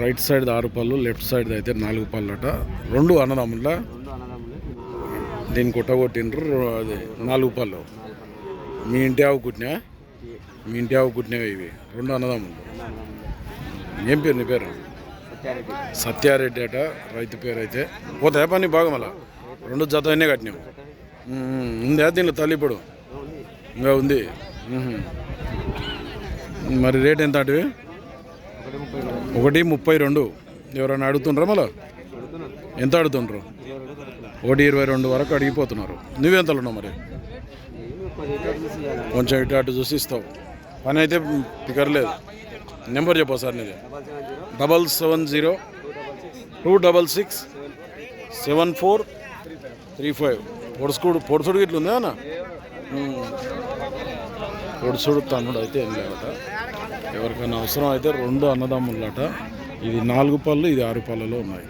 Right side ఆరు పళ్ళు left side అయితే నాలుగు పళ్ళట. రెండు అన్నదమ్ముల? రెండు దీన్ని కొట్టగొట్టిండ్రు అది నాలుగు పళ్ళు. మీ ఇంటి ఆవు కుట్టినా? మీ ఇంటి ఆవు కుట్టినవి ఇవి. రెండు అన్నదమ్ములు. ఏం పేరు నీ పేరు? సత్యారెడ్డి అట రైతు పేరు అయితే. పోతాయా పని బాగా మళ్ళా? రెండు జత అయినా కట్టినాము ఉందా దీనిలో తల్లి ఇప్పుడు? ఇంకా ఉంది. మరి రేట్ ఎంత అంటే ఒకటి ముప్పై రెండు. ఎవరైనా అడుగుతుండ్రా మళ్ళా? ఎంత అడుగుతుండ్రు? ఒకటి ఇరవై రెండు వరకు అడిగిపోతున్నారు. నువ్వెంతలో ఉన్నావు మరి? కొంచెం ఇటు అటు చూసి ఇస్తావు. పని అయితే పికర్లేదు నెంబర్ చెప్పు సార్ నీది. Double seven zero two double six seven four three five. పొడుసుకుడు పొడుసుడు ఇట్లా అన్న? పొడుచుడు తమ్ముడు అయితే వెళ్ళాడట. ఎవరికైనా అవసరం అయితే రెండు అన్నదమ్ములట ఇది నాలుగు పళ్ళు ఇది ఆరు పళ్ళలో ఉన్నాయి.